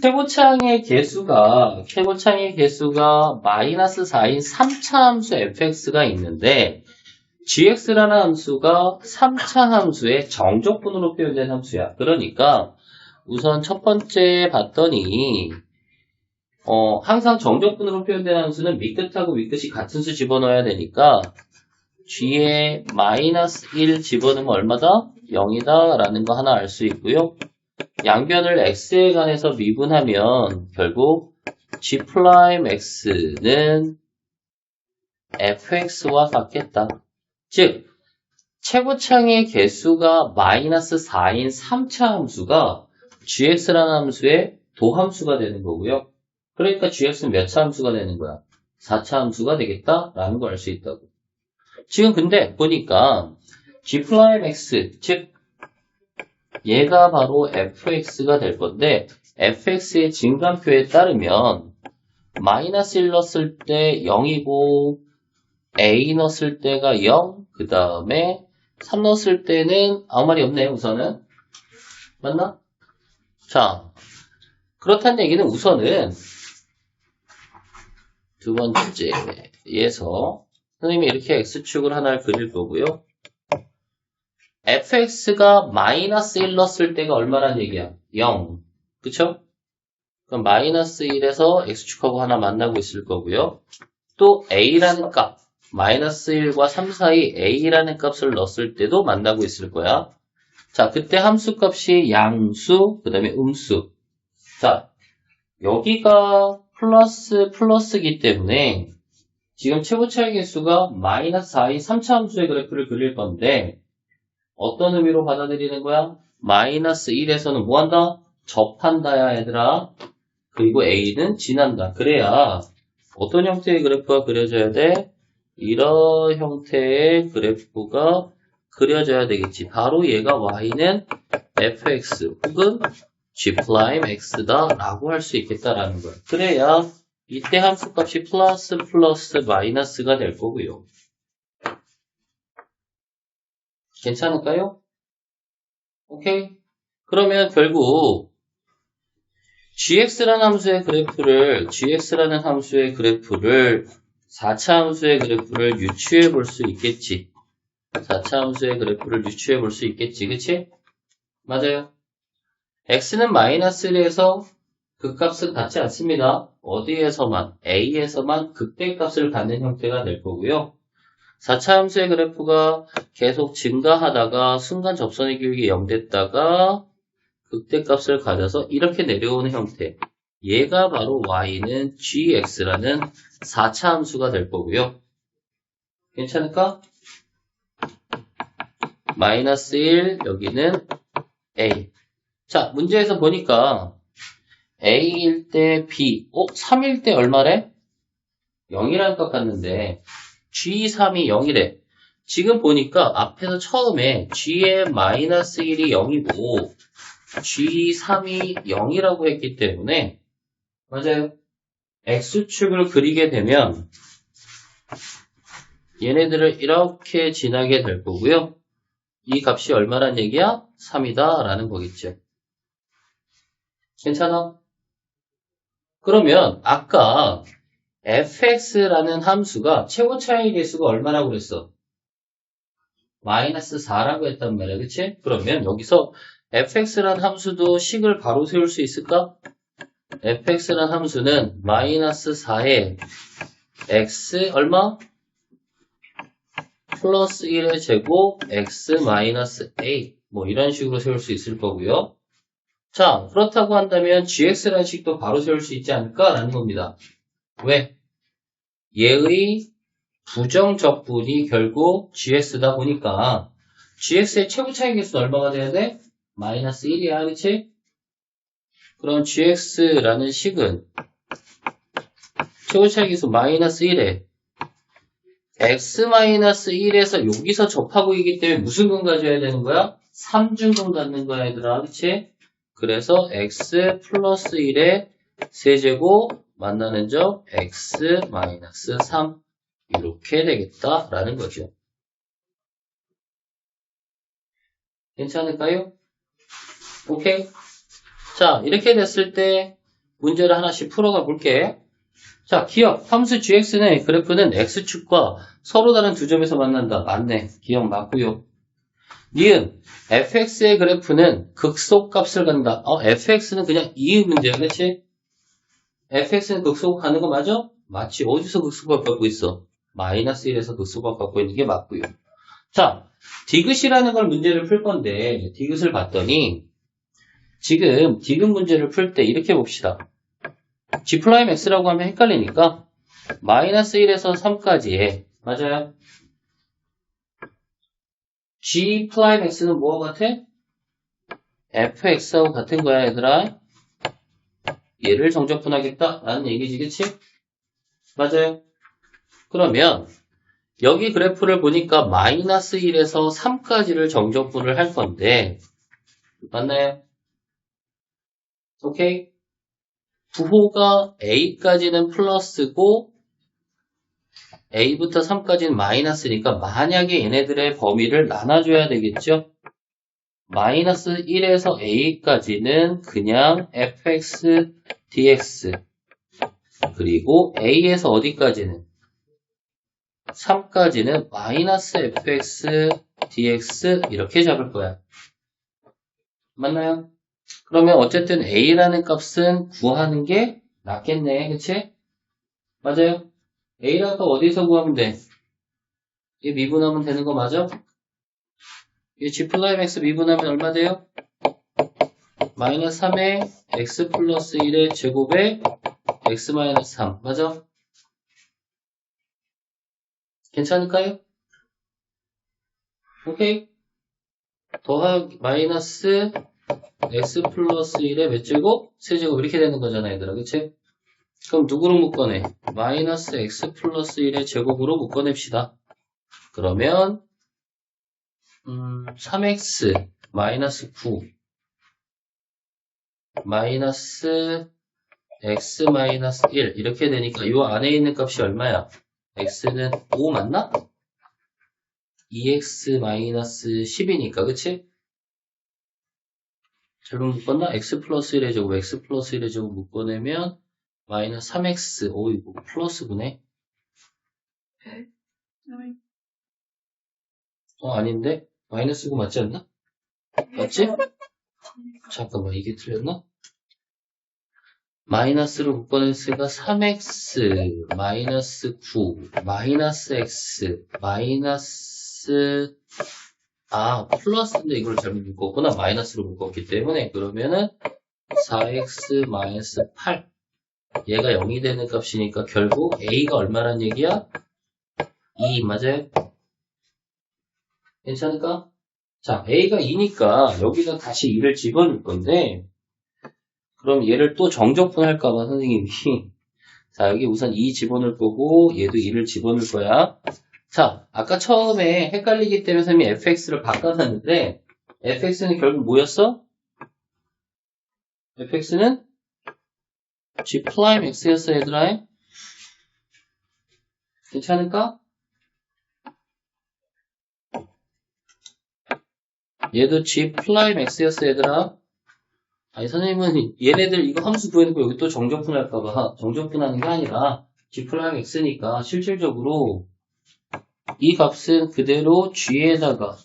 최고창의 개수가 최고창의 개수가 마이너스 4인 3차 함수 fx가 있는데 gx라는 함수가 3차 함수의 정적분으로 표현된 함수야. 그러니까 우선 첫 번째 봤더니 어, 항상 정적분으로 표현된 함수는 밑끝하고 윗끝이 같은 수 집어넣어야 되니까 g에 마이너스 1 집어넣으면 얼마다? 0이다 라는 거 하나 알 수 있고요. 양변을 x에 관해서 미분하면 결국 g 프라임 x는 fx와 같겠다. 즉 최고창의 개수가 마이너스 4인 3차 함수가 gx라는 함수의 도함수가 되는 거고요. 그러니까 gx는 몇 차 함수가 되는 거야? 4차 함수가 되겠다라는 걸 알 수 있다고. 지금 근데 보니까 g 프라임 x 즉 얘가 바로 fx가 될 건데 fx의 증감표에 따르면 마이너스 1 넣었을 때 0이고 a 넣었을 때가 0, 그 다음에 3 넣었을 때는 아무 말이 없네요, 우선은. 맞나? 자, 그렇다는 얘기는 우선은 두 번째에서 선생님이 이렇게 x축을 하나를 그릴 거고요. Fx가 마이너스 1 넣었을 때가 얼마란 얘기야? 0. 그쵸? 그럼 마이너스 1에서 x축하고 하나 만나고 있을 거고요. 또 a라는 값, 마이너스 1과 3 사이 a라는 값을 넣었을 때도 만나고 있을 거야. 자, 그때 함수 값이 양수, 그 다음에 음수. 자, 여기가 플러스 플러스기 때문에 지금 최고 차의 개수가 마이너스 4인 3차 함수의 그래프를 그릴 건데 어떤 의미로 받아들이는 거야? 마이너스 1에서는 뭐 한다? 접한다야 얘들아. 그리고 A는 지난다. 그래야 어떤 형태의 그래프가 그려져야 돼? 이런 형태의 그래프가 그려져야 되겠지. 바로 얘가 Y는 fx 혹은 g'x다 라고 할 수 있겠다라는 거야. 그래야 이때 함수값이 플러스 플러스 마이너스가 될 거고요. 괜찮을까요? 오케이. 그러면 결국 gx라는 함수의 그래프를 gx라는 함수의 그래프를 4차 함수의 그래프를 유추해 볼 수 있겠지. 4차 함수의 그래프를 유추해 볼 수 있겠지. 그치? 맞아요. x는 마이너스 1에서 극값은 같지 않습니다. 어디에서만, a에서만 극대값을 갖는 형태가 될 거고요. 4차 함수의 그래프가 계속 증가하다가 순간 접선의 기울기 0 됐다가 극대값을 가져서 이렇게 내려오는 형태. 얘가 바로 y는 gx라는 4차 함수가 될 거고요. 괜찮을까? 마이너스 1, 여기는 a. 자, 문제에서 보니까 a일 때 b, 어? 3일 때 얼마래? 0이라는 것 같는데 G3이 0이래. 지금 보니까 앞에서 처음에 G의 마이너스 1이 0이고 G3이 0이라고 했기 때문에 맞아요. X축을 그리게 되면 얘네들을 이렇게 지나게 될 거고요. 이 값이 얼마란 얘기야? 3이다 라는 거겠죠. 괜찮아? 그러면 아까 fx라는 함수가 최고 차이 개수가 얼마라고 그랬어? 마이너스 4라고 했단 말이야. 그치? 그러면 여기서 fx라는 함수도 식을 바로 세울 수 있을까? fx라는 함수는 마이너스 4에 x 얼마? 플러스 1의 제곱 x 마이너스 a 뭐 이런 식으로 세울 수 있을 거고요. 자 그렇다고 한다면 gx라는 식도 바로 세울 수 있지 않을까라는 겁니다. 왜? 얘의 부정적분이 결국 gx다 보니까 gx의 최고 차이 개수는 얼마가 돼야 돼? 마이너스 1이야, 그치? 그럼 gx라는 식은 최고 차이 개수 마이너스 1에 x-1에서 여기서 접하고 있기 때문에 무슨 근 가져야 되는 거야? 3중근 갖는 거야, 얘들아. 그치? 그래서 x 플러스 1에 세제곱 만나는 점 x-3 이렇게 되겠다라는 거죠. 괜찮을까요? 오케이? 자, 이렇게 됐을 때 문제를 하나씩 풀어가 볼게. 자, 기억. 함수 gx는 그래프는 x축과 서로 다른 두 점에서 만난다. 맞네. 기억 맞고요. 니은 fx의 그래프는 극소값을 간다. 어, fx는 그냥 이 문제야, 그렇지? Fx는 극소값 가는 거 맞아? 맞지. 어디서 극소값 갖고 있어? 마이너스 1에서 극소값 갖고 있는 게 맞고요. 자, 디귿이라는 걸 문제를 풀 건데 디귿을 봤더니 지금 디귿 문제를 풀 때 이렇게 봅시다. g 프라임 x라고 하면 헷갈리니까 마이너스 1에서 3까지에 맞아요? g 프라임 x는 뭐와 같아? fx하고 같은 거야 얘들아. 얘를 정적분하겠다 라는 얘기지 그치? 맞아요. 그러면 여기 그래프를 보니까 마이너스 1에서 3까지를 정적분을 할 건데 맞나요? 오케이? 부호가 a까지는 플러스고 a부터 3까지는 마이너스니까 만약에 얘네들의 범위를 나눠줘야 되겠죠? 마이너스 1에서 a까지는 그냥 fx dx 그리고 a에서 어디까지는 3까지는 마이너스 fx dx 이렇게 잡을 거야. 맞나요? 그러면 어쨌든 a라는 값은 구하는 게 낫겠네. 그치? 맞아요? a라는 값 어디서 구하면 돼? 얘 미분하면 되는 거 맞아? 이 g 플라임 x 미분하면 얼마 돼요? 마이너스 3에 x 플러스 1의 제곱에 x 마이너스 3 맞아? 괜찮을까요? 오케이 더하기 마이너스 x 플러스 1의 몇 제곱? 세제곱 이렇게 되는 거잖아 얘들아 그치? 그럼 누구로 묶어내? 마이너스 x 플러스 1의 제곱으로 묶어냅시다 그러면 음, 3x 마이너스 9 마이너스 x 마이너스 1 이렇게 되니까 이 안에 있는 값이 얼마야? x는 5 맞나? 2x 마이너스 10이니까 그치? 잘못 묶었나? x 플러스 1의 제곱 x 플러스 1의 제곱 묶어내면 마이너스 3x 오 이거 플러스구네 어 아닌데? 마이너스 9 맞지 않나? 맞지? 잠깐만 이게 틀렸나? 마이너스로 묶어냈으니까 3x 마이너스 9 마이너스 x 마이너스 아 플러스인데 이걸 잘못 묶었구나 마이너스로 묶었기 때문에 그러면은 4x 마이너스 8 얘가 0이 되는 값이니까 결국 a가 얼마란 얘기야? 2 맞아요? 괜찮을까? 자 a가 2니까 여기다 다시 2를 집어넣을 건데 그럼 얘를 또 정적분 할까봐 선생님이 자 여기 우선 2 집어넣을 거고 얘도 2를 집어넣을 거야 자 아까 처음에 헷갈리기 때문에 선생님이 fx를 바꿔놨는데 fx는 결국 뭐였어? fx는 g 프라임 x였어 얘들아 괜찮을까? 얘도 g 프라임 x였어 얘들아. 아니 선생님은 얘네들 이거 함수 구해놓고 여기 또 정적분할까봐. 정적분하는 게 아니라 g 프라임 x니까 실질적으로 이 값은 그대로 g에다가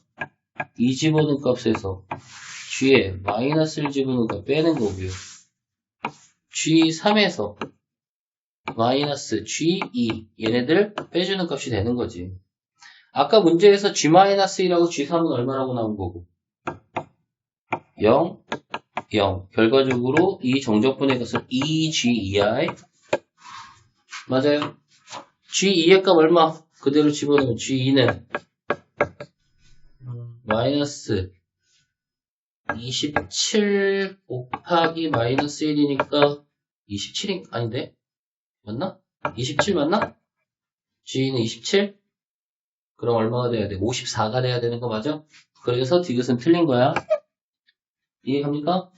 이 집어넣은 값에서 g에 마이너스를 집어넣으니까 빼는 거고요. G3에서 마이너스 g2 얘네들 빼주는 값이 되는 거지. 아까 문제에서 g-1하고 g3은 얼마라고 나온 거고 0 0. 결과적으로 이 정적분의 값은 2G2i. 맞아요. G2의 값 얼마? 그대로 집어넣으면 G2는 마이너스 27 곱하기 마이너스 1이니까 27인 아닌데? 맞나? 27 맞나? G는 27? 그럼 얼마가 돼야 돼? 54가 돼야 되는 거 맞아? 그래서 디귿은 틀린 거야. 이해갑니까?